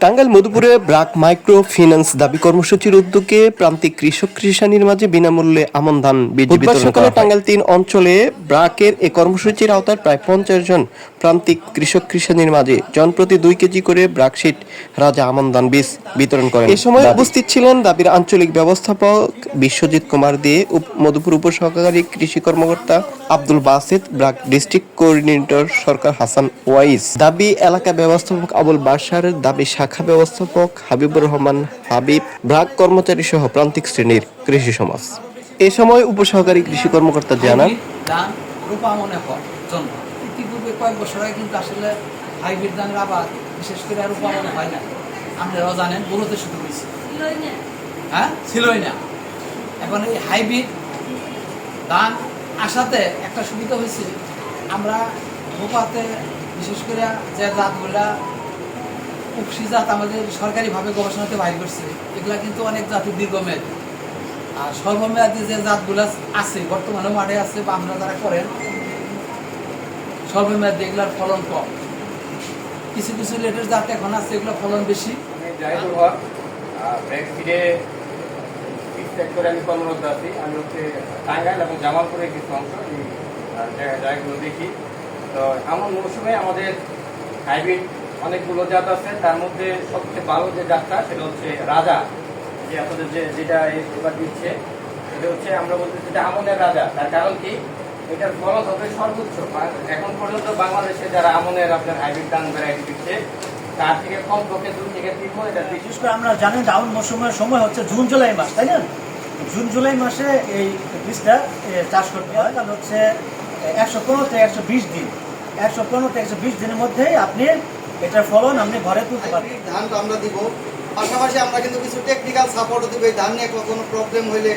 টাঙ্গাইল মধুপুরে BRAC micro finance দাবি কর্মসূচির উদ্যোগে প্রান্তিক কৃষক কৃষানির মাঝে বিনামূল্যে আমন ধান বীজ বিতরণ টাঙ্গাইল তিন অঞ্চলে ব্রাকের এ কর্মসূচির আওতায় প্রায় পঞ্চাশ জন প্রান্তিক কৃষক কৃষানির মাঝে জনপ্রতি দুই কেজি করে ব্রাকশিট রাজা আমন ধান বীজ বিতরণ করেন। এ সময় উপস্থিত ছিলেন দাবির আঞ্চলিক ব্যবস্থাপক বিশ্বজিৎ কুমার দে উপ- মধুপুর উপসহকারী কৃষি কর্মকর্তা Abdul Basid BRAC district coordinator Sarkar Hasan Wais Dabi এলাকা ব্যবস্থাপক আবুল বাসার দাবি শাখা ব্যবস্থাপক হাবিবুর রহমান হাবিব ব্রাক কর্মচারী সহ প্রান্তিক শ্রেণির কৃষি সমাজ। এ সময় উপসহকারী কৃষি কর্মকর্তা জানান ইতিপূর্বে কয়েক বছর আগে কিন্তু আসলে হাইব্রিড ধানের আবাদ, বিশেষ করে রূপা মনে হয় না। আপনারাও জানেন, গরুতে শুধু হয়েছে। হ্যাঁ? ছিলই না। এখন এই হাইব্রিড ধান আসাতে একটা সুবিধা হয়েছে। আমরা রূপাতে বিশেষ করে যে জাতগুলা উপসি জাত আমাদের সরকারিভাবে গবেষণাতে বাইর করছে, এগুলা কিন্তু অনেক জাতির দীর্ঘমেয়াদী। আর সর্বমেয়াদী যে জাতগুলো আছে, বর্তমানে মাঠে আছে বা আমরা যারা করেন সর্বমেয়াদী এগুলোর ফলন কম। কিছু কিছু লেটের জাত এখন আছে, এগুলো ফলন বেশি। সেক্টরে আমি কর্মরত আমি হচ্ছে এবং কিছু অংশ এই জায়গা- জায়গাগুলো দেখি। তো মৌসুমে আমাদের হাইব্রিড অনেকগুলো জাত আছে। তার মধ্যে সবচেয়ে যে জাতটা, সেটা হচ্ছে রাজা। যে আপনাদের যে যেটা দিচ্ছে এটা হচ্ছে আমরা বলতে যেটা আমনের রাজা। তার কারণ কি? এটার ফলন হবে সর্বোচ্চ। এখন পর্যন্ত বাংলাদেশে যারা আমনের আপনার হাইব্রিড ধান ভ্যারাইটি দিচ্ছে তার থেকে কম পক্ষে দুই থেকে তিন গুণ এটা বেশি বিশেষ করে আমরা জানেন ডাউন মৌসুমের সময় হচ্ছে জুন জুলাই মাস তাই না? জুন জুলাই মাসে এই বীজটা চাষ করতে হয়। কারণ হচ্ছে একশো পনেরো থেকে একশো বিশ দিন। একশো পনেরো থেকে একশো বিশ দিনের মধ্যেই আপনি এটার ফলন আপনি ঘরে তুলতে পারবেন। ধান তো আমরা দিব। পাশাপাশি আমরা কিন্তু কিছু টেকনিক্যাল সাপোর্টও দিব। এই ধান নিয়ে কখনো প্রবলেম হইলে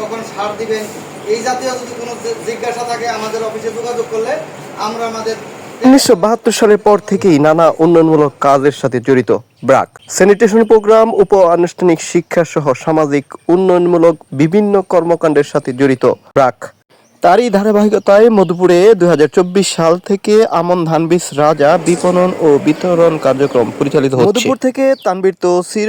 কখন সার দিবেন এই জাতীয় যদি কোনো জিজ্ঞাসা থাকে আমাদের অফিসে যোগাযোগ করলে আমরা আমাদের উনিশশো বাহাত্তর সালের পর থেকেই নানা উন্নয়নমূলক কাজের সাথে জড়িত। ব্রাক স্যানিটেশন প্রোগ্রাম উপ আনুষ্ঠানিক শিক্ষা সহ সামাজিক উন্নয়নমূলক বিভিন্ন কর্মকাণ্ডের সাথে জড়িত। ব্রাক তারই ধারাবাহিকতায় মধুপুরে দুই হাজার চব্বিশ সাল থেকে আমন ধান বীজ রাজা বিপণন ও বিতরণ কার্যক্রম পরিচালিত হচ্ছে। মধুপুর থেকে তানবীর তৌসির